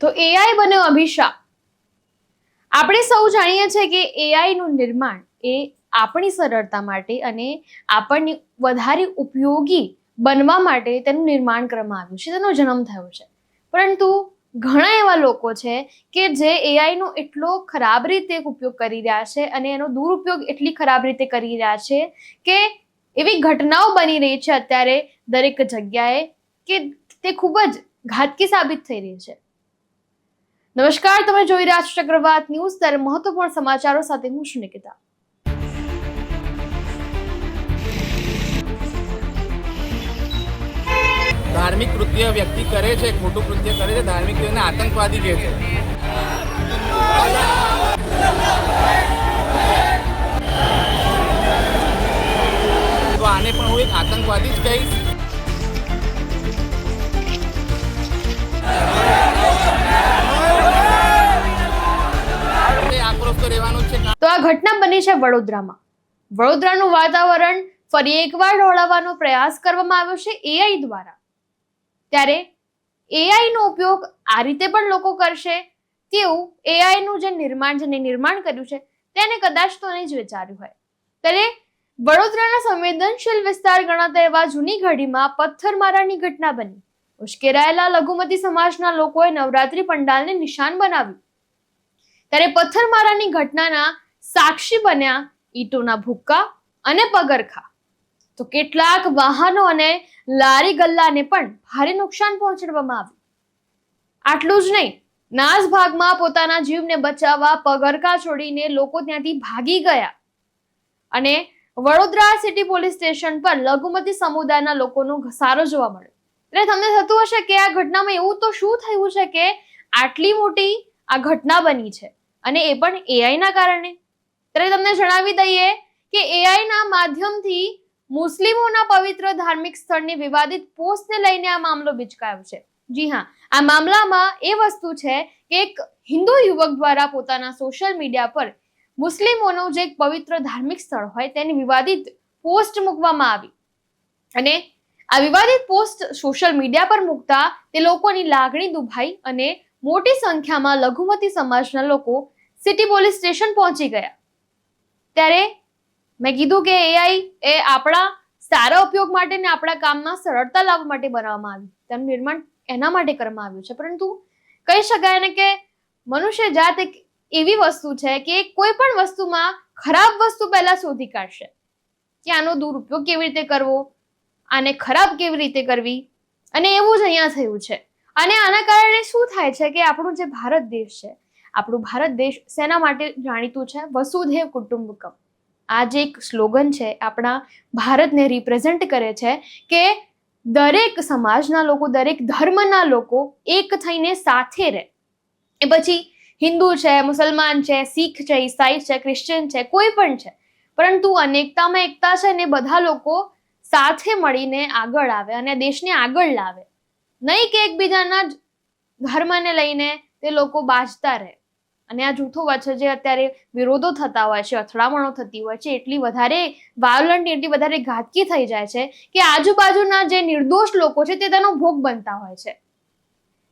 તો એઆઈ બન્યો અભિશાપ. આપણે સૌ જાણીએ છીએ કે એઆઈ નું નિર્માણ એ આપણી સરળતા માટે અને આપણને વધારે ઉપયોગી બનવા માટે તેનું નિર્માણ કરવામાં આવ્યું છે, તેનો જન્મ થયો છે. પરંતુ ઘણા એવા લોકો છે કે જે એઆઈ નો એટલો ખરાબ રીતે ઉપયોગ કરી રહ્યા છે અને એનો દુરુપયોગ એટલી ખરાબ રીતે કરી રહ્યા છે કે એવી ઘટનાઓ બની રહી છે અત્યારે દરેક જગ્યાએ કે તે ખૂબ જ ઘાતકી સાબિત થઈ રહી છે. નમસ્કાર, તમે જોઈ રહ્યા છો ચક્રવાત ન્યૂઝ. ત્યારે મહત્વપૂર્ણ સમાચારો સાથે હું છું નિકિતા. ધાર્મિક કૃત્ય વ્યક્તિ કરે છે, ખોટું કૃત્ય કરે છે, ધાર્મિક કૃત્યને આતંકવાદી કહે છે. તો આને પણ હું એક આતંકવાદી જ કહીશ. ઘટના બની છે વડોદરામાં. વડોદરાનું વાતાવરણ ફરી એકવાર ઢોળાવવાનો પ્રયાસ કરવામાં આવ્યો છે એઆઈ દ્વારા. ત્યારે એઆઈ નો ઉપયોગ આ રીતે પણ લોકો કરશે. તેવું એઆઈ નું જે નિર્માણ જેને નિર્માણ કર્યું છે, તેને કદાચ તો જ વિચાર્યું હોય. ત્યારે વડોદરાના સંવેદનશીલ વિસ્તાર ગણાતા એવા જૂની ઘડીમાં પથ્થરમારાની ઘટના બની. ઉશ્કેરાયેલા લઘુમતી સમાજના લોકોએ નવરાત્રી પંડાલને નિશાન બનાવ્યું. ત્યારે પથ્થરમારાની ઘટનાના સાક્ષી બન્યા ઈટોના ભૂક્કા અને પગરખા. તો કેટલાક વાહનો અને લારી ગલ્લાને પણ ભારે નુકસાન પહોંચાડવામાં આવ્યું. આટલું જ નહીં નાસ ભાગમાં પોતાના જીવને બચાવવા પગરખા છોડીને લોકો ત્યાંથી ભાગી ગયા. અને વડોદરા સિટી પોલીસ સ્ટેશન પર લઘુમતી સમુદાયના લોકોનો ઘસારો જોવા મળ્યો. એટલે તમને થતું હશે કે આ ઘટનામાં એવું તો શું થયું છે કે આટલી મોટી આ ઘટના બની છે? અને એ પણ એઆઈના કારણે? ત્યારે તમને જણાવી દઈએ કે એઆઈ ના માધ્યમથી મુસ્લિમોના પવિત્ર ધાર્મિક સ્થળની વિવાદિત પોસ્ટને લઈને આ મામલો બિચકાયો છે. જી હા, આ મામલામાં એ વસ્તુ છે કે એક હિન્દુ યુવક દ્વારા પોતાના સોશિયલ મીડિયા પર મુસ્લિમોનું જે એક પવિત્ર ધાર્મિક સ્થળ હોય તેની વિવાદિત પોસ્ટ મૂકવામાં આવી. અને આ વિવાદિત પોસ્ટ સોશિયલ મીડિયા પર મૂકતા તે લોકોની લાગણી દુભાઈ અને મોટી સંખ્યામાં લઘુમતી સમાજના લોકો સિટી પોલીસ સ્ટેશન પહોંચી ગયા. ત્યારે મેં કીધું કે એઆઈ એ આપણા સારા ઉપયોગ માટે ને આપણા કામમાં સરળતા લાવવા માટે બનાવવામાં આવી. તેનું નિર્માણ એના માટે કરવામાં આવ્યું છે. પરંતુ કહી શકાય ને કે મનુષ્ય જાત એક એવી વસ્તુ છે કે કોઈ પણ વસ્તુમાં ખરાબ વસ્તુ પહેલા શોધી કાઢશે. કે આનો દુરુપયોગ કેવી રીતે કરવો? આને ખરાબ કેવી રીતે કરવી? અને એવું જ અહીંયા થયું છે. અને આના કારણે શું થાય છે કે આપણું જે ભારત દેશ છે આપણું ભારત દેશ સેના માટે જાણીતું છે. વસુધૈવ કુટુંબકમ. આ જે એક સ્લોગન છે, આપણા ભારતને રિપ્રેઝેન્ટ કરે છે કે દરેક સમાજના લોકો, દરેક ધર્મના લોકો એક થઈને સાથે રહે. એ પછી હિન્દુ છે, મુસલમાન છે, શીખ છે, ઈસાઈ છે, ક્રિશ્ચિયન છે, કોઈ પણ છે. પરંતુ અનેકતામાં એકતા છે ને બધા લોકો સાથે મળીને આગળ આવે અને દેશને આગળ લાવે. નહીં કે એકબીજાના જ ધર્મને લઈને તે લોકો બાજતા રહે. અને આ જૂથો વચ્ચે જે અત્યારે વિરોધો થતા હોય છે, અથડામણો થતી હોય છે, એટલી વધારે વાયોલન્ટ એટલી વધારે ઘાતકી થઈ જાય છે કે આજુબાજુના જે નિર્દોષ લોકો છે તે તેનો ભોગ બનતા હોય છે.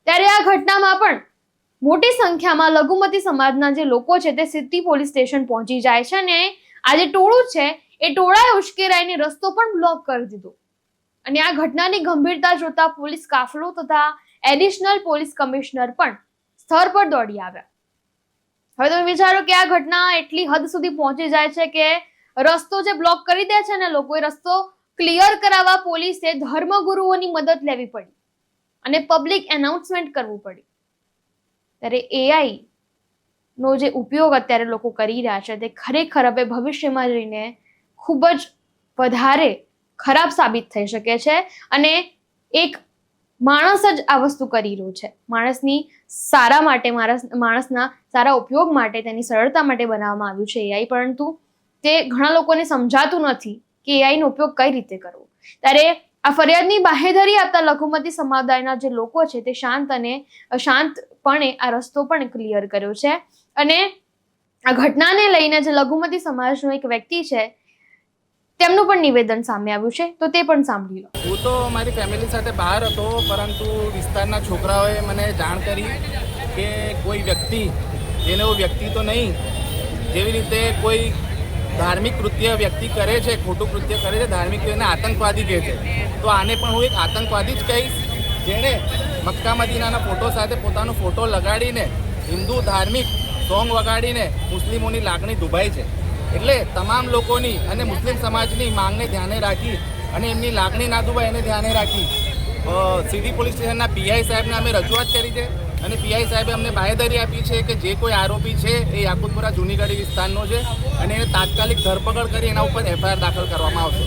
ત્યારે આ ઘટનામાં પણ મોટી સંખ્યામાં લઘુમતી સમાજના જે લોકો છે તે સિદ્ધિ પોલીસ સ્ટેશન પહોંચી જાય છે અને આ જે ટોળું છે એ ટોળાએ ઉશ્કેરાઈને રસ્તો પણ બ્લોક કરી દીધો. અને આ ઘટનાની ગંભીરતા જોતા પોલીસ કાફલો તથા એડિશનલ પોલીસ કમિશનર પણ સ્થળ પર દોડી આવ્યા. હવે તમે વિચારો કે આ ઘટના એટલી હદ સુધી પહોંચી જાય છે કે રસ્તો જે બ્લોક કરી દે છે ને લોકોએ રસ્તો ક્લિયર કરાવવા પોલીસે ધર્મગુરુઓની મદદ લેવી પડી અને પબ્લિક એનાઉન્સમેન્ટ કરવું પડી. ત્યારે એઆઈ નો જે ઉપયોગ અત્યારે લોકો કરી રહ્યા છે તે ખરેખર હવે ભવિષ્યમાં જઈને ખૂબ જ વધારે ખરાબ સાબિત થઈ શકે છે અને એક માણસ જ આ વસ્તુ કરી રહ્યું છે. માણસની સારા માટે, માણસ, માણસના સારા ઉપયોગ માટે, તેની સરળતા માટે બનાવવામાં આવ્યું છે એઆઈ પરંતુ તે ઘણા લોકોને સમજાતું નથી કે એઆઈનો ઉપયોગ કઈ રીતે કરવો. ત્યારે આ ફરિયાદની બાહેધરી આપતા લઘુમતી સમુદાયના જે લોકો છે તે શાંત અને શાંતપણે આ રસ્તો પણ ક્લિયર કર્યો છે. અને આ ઘટનાને લઈને જે લઘુમતી સમાજનો એક વ્યક્તિ છે તેમનું પણ નિવેદન સામે આવ્યું છે, તો તે પણ સાંભળી લો. હું તો મારી ફેમિલી સાથે બહાર હતો, પરંતુ વિસ્તારના છોકરાઓએ મને જાણ કરી કે કોઈ વ્યક્તિ જેને હું વ્યક્તિ તો નહીં, જેવી રીતે કોઈ ધાર્મિક કૃત્ય વ્યક્તિ કરે છે, ખોટું કૃત્ય કરે છે, ધાર્મિક એને આતંકવાદી કહે છે. તો આને પણ હું એક આતંકવાદી જ કહીશ. જેણે મક્કા મદીનાના ફોટો સાથે પોતાનો ફોટો લગાડીને હિન્દુ ધાર્મિક સોંગ વગાડીને મુસ્લિમોની લાગણી દુભાઈ છે. એટલે તમામ લોકોની અને મુસ્લિમ સમાજની માંગને ધ્યાને રાખી અને એમની લાગણી ના દુભાય એને ધ્યાને રાખી. સીધી પોલીસ સ્ટેશનના પીઆઈ સાહેબને અમે રજૂઆત કરી છે અને પીઆઈ સાહેબે અમને બાહેધરી આપી છે કે જે કોઈ આરોપી છે એ યાકુતપુરા જૂનીગઢી વિસ્તારનો છે અને એને તાત્કાલિક ધરપકડ કરી એના ઉપર એફઆઈઆર દાખલ કરવામાં આવશે.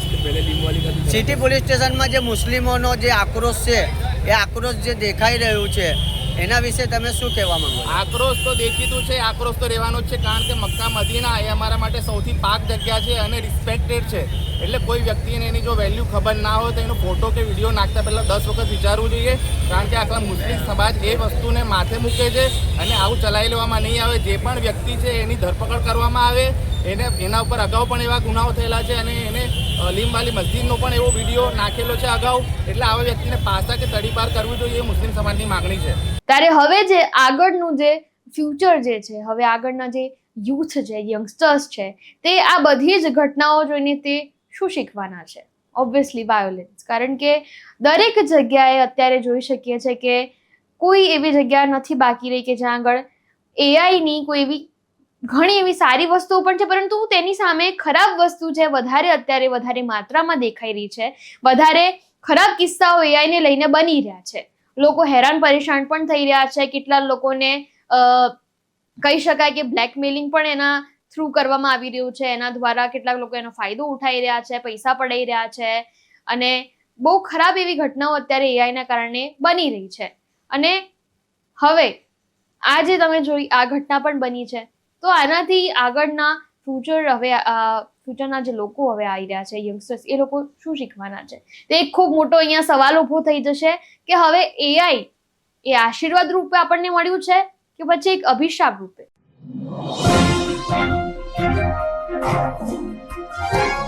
સિટી પોલીસ સ્ટેશનમાં જે મુસ્લિમોનો જે આક્રોશ છે, એ આક્રોશ જે દેખાઈ રહ્યું છે એના વિશે તમે શું કહેવા માંગો આક્રોશ તો દેખીતું છે, આક્રોશ તો રહેવાનો જ છે, કારણ કે મક્કા મદીના એ અમારા માટે સૌથી પાક જગ્યા છે અને રિસ્પેક્ટેડ છે. એટલે કોઈ વ્યક્તિને એની જો વેલ્યુ ખબર ના હોય તો એનો ફોટો કે વીડિયો નાખતા પહેલાં દસ વખત વિચારવું જોઈએ. કારણ કે આખા મુસ્લિમ સમાજ એ વસ્તુને માથે મૂકે છે અને આવું ચલાવી લેવામાં નહીં આવે. જે પણ વ્યક્તિ છે એની ધરપકડ કરવામાં આવે. એને, એના ઉપર અગાઉ પણ એવા ગુનાઓ થયેલા છે અને એને લીમવાલી મસ્જિદનો પણ એવો વીડિયો નાખેલો છે અગાઉ. એટલે આવા વ્યક્તિને પાસા કે તડીપાર કરવી જોઈએ એ મુસ્લિમ સમાજની માગણી છે. ત્યારે હવે જે આગળનું જે ફ્યુચર જે છે, હવે આગળના જે યુથ છે યંગસ્ટર્સ છે, તે આ બધી જ ઘટનાઓ જોઈને તે શું શીખવાના છે? ઓબ્વિયસલી વાયોલેન્સ કારણ કે દરેક જગ્યાએ અત્યારે જોઈ શકીએ છીએ કે કોઈ એવી જગ્યા નથી બાકી રહી કે જ્યાં આગળ એઆઈની કોઈ એવી ઘણી એવી સારી વસ્તુઓ પણ છે, પરંતુ તેની સામે ખરાબ વસ્તુ છે વધારે અત્યારે વધારે માત્રામાં દેખાઈ રહી છે, વધારે ખરાબ કિસ્સાઓ એઆઈને લઈને બની રહ્યા છે. લોકો હેરાન પરેશાન પણ થઈ રહ્યા છે, કેટલા લોકોને કહી શકાય કે બ્લેકમેલિંગ પણ એના થ્રુ કરવામાં આવી રહ્યું છે. એના દ્વારા કેટલાક લોકો એનો ફાયદો ઉઠાઈ રહ્યા છે, પૈસા પડાઈ રહ્યા છે અને બહુ ખરાબ એવી ઘટનાઓ અત્યારે એઆઈના કારણે બની રહી છે. અને હવે આ જે તમે જોઈ, આ ઘટના પણ બની છે. તો આનાથી આગળના ફ્યુચર હવે ફ્યુચરના જે લોકો હવે આવી રહ્યા છે યંગસ્ટર્સ એ લોકો શું શીખવાના છે? તે એક ખૂબ મોટો અહીંયા સવાલ ઊભો થઈ જશે કે હવે એઆઈ એ આશીર્વાદ રૂપે આપણને મળ્યું છે કે પછી એક અભિશાપ રૂપે? Thank you.